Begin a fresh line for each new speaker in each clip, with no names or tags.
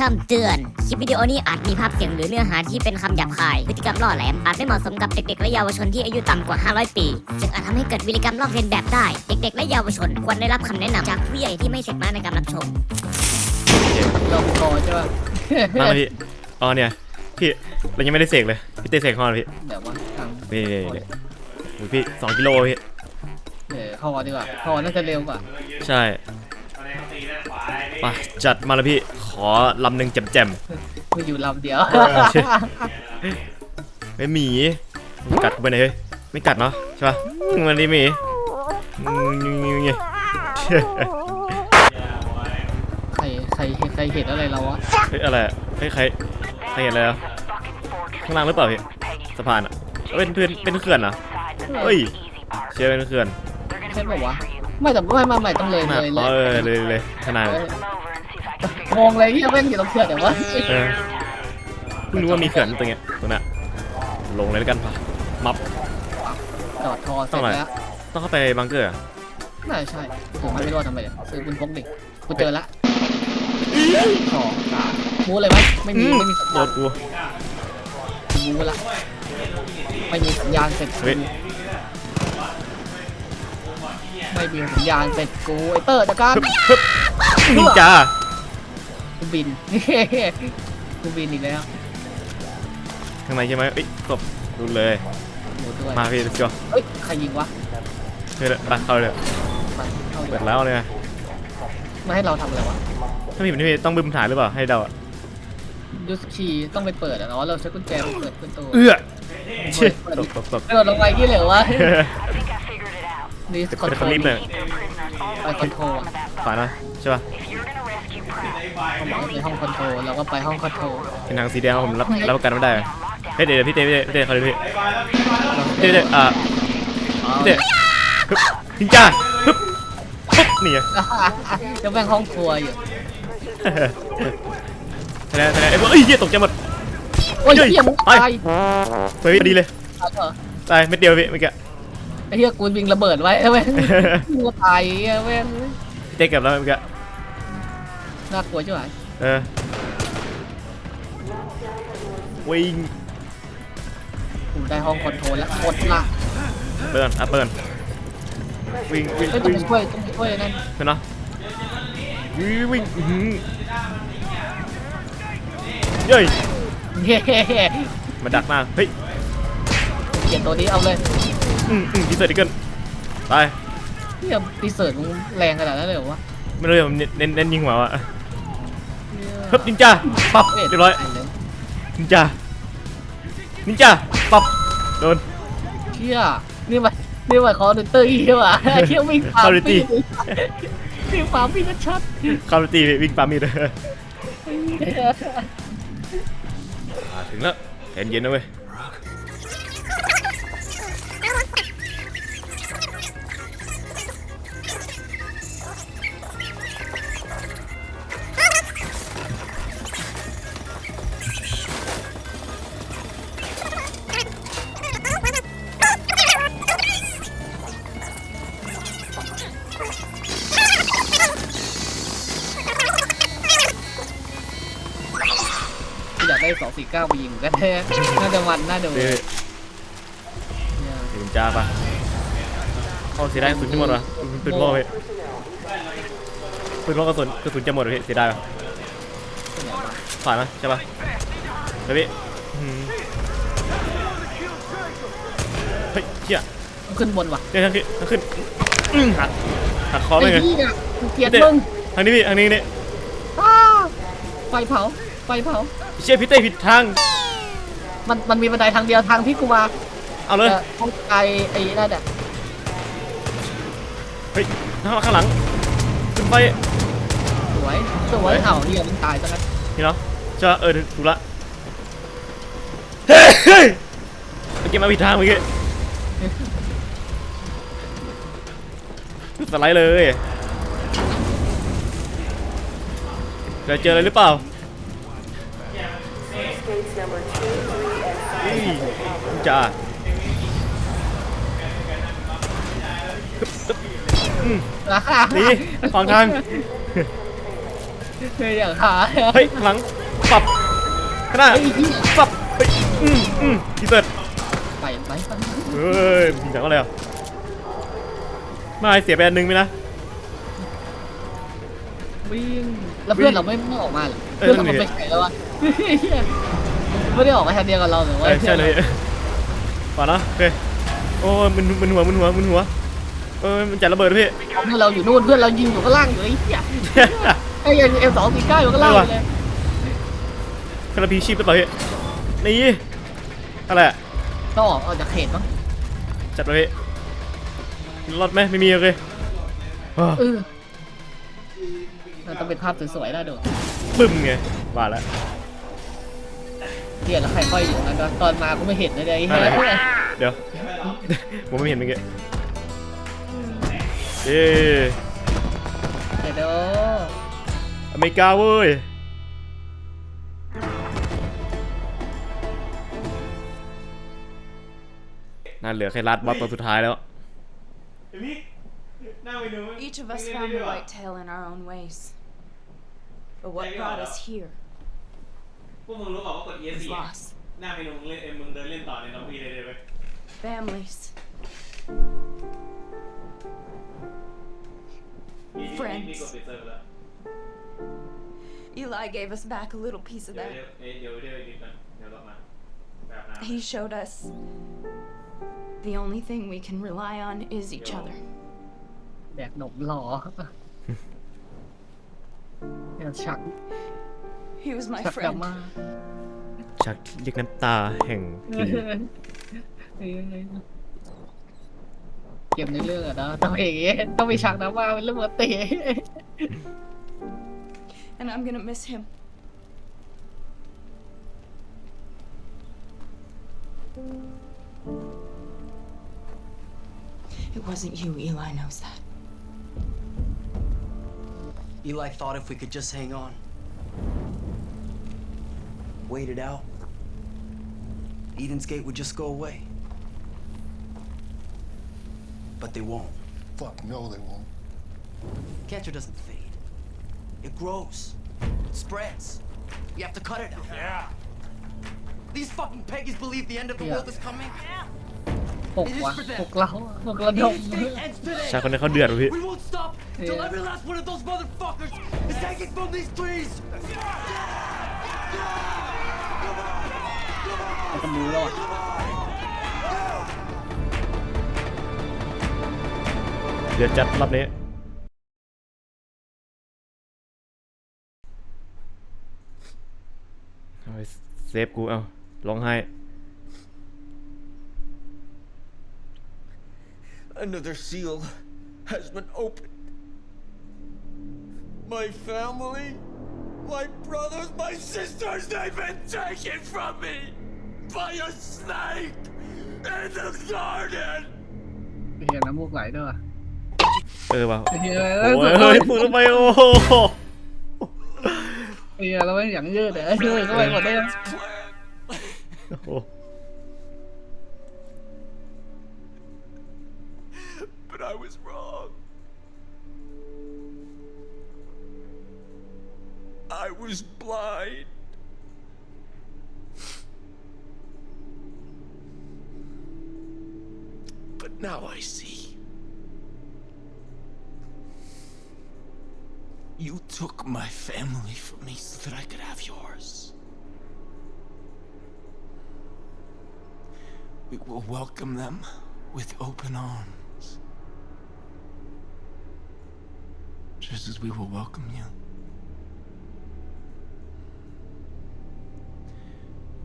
คำเตือน คลิปวิดีโอนี้อาจมีภาพเสียงหรือเนื้อหาที่เป็นคำหยาบคาย พฤติกรรมล่อแหลม อาจไม่เหมาะสมกับเด็กๆ และเยาวชนที่อายุต่ำกว่า 500 ปี ซึ่งอาจทำให้เกิดวิริกรรมลอกเลียนแบบได้ เด็กๆ และเยาวชนควรได้รับคำแนะนำจากผู้ใหญ่ที่ไม่เสร็จมาในการรับชม
เราพอใช่ป่ะ
มาเลยพี่อ๋อเนี่ย พี่เรายังไม่ได้เสกเลย พี่เต้เสกข้อเลยพี่
เดี๋ยวว่าทาง
นี่นี่นี่โอ้ยพี่สองกิโลพี่
เดี๋ยวเข้าดีกว่าเข้าน่าจะเร็วกว่า
ใช่ ไปจัดมาเลยพี่ขอลำหนึ่งแจ่ม
มีอยู่ลำเดียว
ใช่ๆไม่หมีมันกัดกูไปไหนเฮ้ยไม่กัดเนาะใช่ป่ะอืมมันนี่หมีอืมงี้งี้งี้
ใครใครใครเห็นอะไรเราวะ
เฮ้ยอะไรอะเฮ้ยใครใครเห็นอะไรอะข้างล่างหรือเปล่าพี่สะพานอะเอ้ยเป็นเพื่อนเป็นเขื่อนเหรอเฮ้ยเชื่อเป็นเขื่อน
ใช่ป่าวะ ไม่แต่ไม่ไม่ไม่ต้องเลย
หน้า
เลย
อ๋อเออ
เลย
เลยเลยขนาด
มองเลยที่แม่งอยู่ตรงเขื่อนเดี๋ยววะ
เออเพิ่งรู้ว่ามีเขื่อนตรงเนี้ยตรงเนี้ยลงเลยแล้วกันป่ะมับ
จอดทอเส
ต้
ร็
อง
จ
อะไร
แล้ว
ต้องเข้าไปบังเกอร์อะ
น่าใช่ผมไม่รู้ว่าทำไมเนี่ยซื้อคุณพกดิกูเจอละสองสามมูเลยไหมไม่มีไม่มีสัญ
โด
ญาณ
นกู
มูละไม่มีสัญญาณเสร็จ
เฮ้
กู
ย
ไม่มีสัญญาณเสร็จกูไอเตอร์จัดการ
ฮึบฮึบนินจา
กูบิน กูบินอีกแล้ว
ข้างในใช่ไหมเอ้ยตบดูเลย
หมูด้วย
มาพี่ let's go
เฮ้ยใครยิงวะ
เฮ้ยไปเข้าเลย
มาเข้าดี
เปิ
ก
ด
ว่า
แล้วเนี่ย
มาให้เราทำอะไรวะ
ถ้าพี่มันพี่ต้องบึ้มถ่ายหรือเปล่าให้เดาอะ
ยูสคีต้องไปเปิดอะเนาะเราใช้กุญแจไปเปิดประตู
เอื้อเชี่ยตกตกตก
กระโดดลงไปกี่เหลววะ นี่คอน
เป็น
โท
ค
ร
น
ล
รีบเลย
ไปคอนโทรล
ฝานะใช่ป่ะ
เขาบอกว่าไปห้องคอนโทรลเราก็ไปห้องคอนโทรล
เป็นทางสีแดงผมรับรับประกันไม่ได้เฮ้ยเดี๋ยวพี่เต้พี่เต้พี่เต้เขาเลยพี่พี่เต้อ่าพี่เต้ฮึบนินจาฮึบฮึบนี่ไง
จะแบ่งห้องครัวอยู่
คะแนนคะแนนไอ้พวกเอ้ยเหี้ยตกใจหมด
โอ้ย
เฮ้ย
เฮียมึง
ไป
ตาย
เฮ้ยพอดีเลย
ตายเหรอ
ตายเม็ดเดียวพี่เมื่อกี้
ไอ้เฮียกูวิ่งระเบิดไว้แม่งกูตายไอ้แม่ง
พี่เต้เกับแล้วเมื่อกี้
น่ากลัวใช่ไหม
เออวิ่ง
กูได้ห้องคอนโทรลแล้วกดละ
เปิดอะเปิดวิ่งวิ่ง
เฮ้ยต้อง
วิ่ง
ไปช่วยต้องไปช่วยนั่น
เห็นเนาะวิ่งวิ่งอื้อหือเย้ย
เฮ้
มาดักหน้าเฮ้ย
เขียนตัวนี้เอาเลย
อืมอืมพี่เสิร์ตดิเกิลตาย
เฮียปีเสิร์ตมึงแรงขนาดนั้นเลยเหรอวะ
ไม่รู้เลยผมเน้นเน้นเน้นยิงหัวว่ะฮึบนินจาปั๊บเรียบร้อยนินจานินจาปั๊บโดน
เชี่ยนี่มันนี่มันคอร์ดิเตอร์อีกว่ะเชี่ยวิ่งฟาร์ม
Call of Duty
พี่วิ่งฟาร์มพี่ก็ชัด
คาร์ตีวิ่งปามีดอ่าถึงแล้วเย็นเย็นๆนะเว้ย
อยากได้สองสี่เก้าไปยิงกันแท้น่าจะมันน่าดู
เฮ้ย
เนี่ย
นินจาปะเอาเสียดายกระสุนจะหมดวะปืนพ่อเว้ยปืนพ่อกระสุนกระสุนจะหมดวะพี่เสียดายปะผ่านไหมใช่ปะเฮ้ยพี่เฮ้ยเชี่ย
ขึ้นบนว่ะ
เดี๋ยวทางขึ้นทางขึ้นอื้อหัก หักคอไป
ไอ้
ไง
พี่อะกูเกลียด
เด็ด
มึง
ทางนี้พี่ทางนี้นี่
อ้าไฟเผาไฟเผา
เชี่ยพี่เต้ผิดทาง
มันมันมีบันไดทางเดียวทางที่กูมา
เอาเลย
แต่ห้องไกลไอ้นั่นอะ
เฮ้ยข้างหลังข้างหลังขึ้นไป
สวยสวยเอ้าเฮียมันตายซะงั้น
นี่เนาะใช่ปะเออถูกละ เฮ้ยเฮ้ยเมื่อกี้มาผิดทางเมื่อกี้ สไลด์เลยเดี๋ยวเจออะไรหรือเปล่าอุ้ยจ้าอืม
อ่า
หนีขวางทาง
เฮ้ยอย่างขา
เฮ้ยหลังปรับข้างหน้า
เฮ้ยพี่
ปรับเฮ้ยอืมอืมดีเสร็จ
ไปไปไป
เฮ้ยยิงจากอะไรอะ ไม่เสียไปอันหนึงไหมนะ
วิ่งแล้วเพื่อนเราไม่ไม่ออกมาเหรอ
เออ
เพื่อนเรา
นั่นดิ
ไปไหนแล้ววะไม่ได้ออกมาทางเดียวกับเราหรือ
เอ
ว่า
อใช่เลยป่านะโอเคโอ้ยมึนมึนหัวมึนหัวมึนหัวเออมันจัดระเบิดพี่
เพื่อนเราอยู่นู่นเพื่อนเรายิงอยู่ข้างล่างอยู่ไอ้เหี้ยไอ้เอ็มสองสี่เก้าอยู่ข้างล่างอยู่เลย
คาราพีชีพหรือเปล่าพี่นี่อะไรอะ
ต้องออกออกจากเขตมั้ง
จัดไปพี่ รอดไหมไม่มีโอเคอ้าว
เออมันต้องเป็นภาพสวยๆน่าดู
ปึ้มไงว่าแล้ว
เหี้ยแล้วใครค่อยอยู่นะตอนมาก็ไม่เห็นเลยไอ้
อะไร
เหี้ย
เดี๋ยวผมไม่เห็นเมื่อกี้เย้
เดี๋ยว
อเมริกาเว้ยน่าเหลือแค่รัดบอสตัวสุดท้ายแล้ว
Each of us found the white tail in our own ways. But what brought us here loss. Families. Friends. Eli gave us back a little piece of that. He showed us the only thing we can rely on is each other.
แดกหนมหล่อเนี่ยชัก
He was my
ชักดรา
friend.
ม่าำ
ชักเรียกน้ำตาแห่งกลิ่น
เกมในเรื่องอะนะต้องอย่างงี้ต้องมีฉากดราม่าเป็นเรื่องปกติ
And I'm gonna miss him. It wasn't you, Eli knows that.
Eli thought if we could just hang on, wait it out, Eden's Gate would just go away. But they won't.
Fuck no, they won't.
Cancer doesn't fade. It grows. It spreads. You have to cut it out. Yeah. These fucking peggies believe the end of the
Yeah.
world is coming.
ปกวะปกเราปกระดม
Eden's Gate ends today.
ชายคนนี้เขาเดือดว่ะพี่
We won't stop till
Yeah.
every last one of those motherfuckers is hanging from these trees.
มันจะมูรอด
เดือดจัดรอบนี้ เอาไปเซฟกูเอาร้องไห้
Another seal has been opened. My family, my brothers, my sisters, they've been taken from me by a snake in the garden.
เฮียน้ำมูกไหลด้วยว่ะ
เออว่ะ
เฮีย
โอ้ยเฮ้ยพูดทำไมโอ้โห
เฮียเราไม่อย่างยืดเลยยืดเข้าไปหมดเลย
โอ้โห
blind. But now I see. You took my family from me so that I could have yours. We will welcome them with open arms. Just as we will welcome you.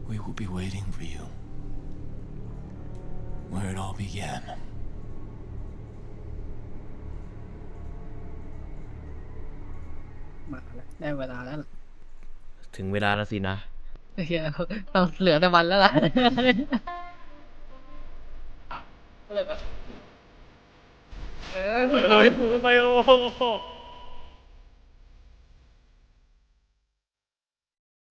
We will be waiting for you. Where it all began.
มาแล้วได้เวลาแล้วล่ะ
ถึงเวลาแล้วสินะ
เฮียเราเหลือแต่วันแล้วล่ะก็เลยแบบเออ
เฮ้ยพูดทำไมโอ้โห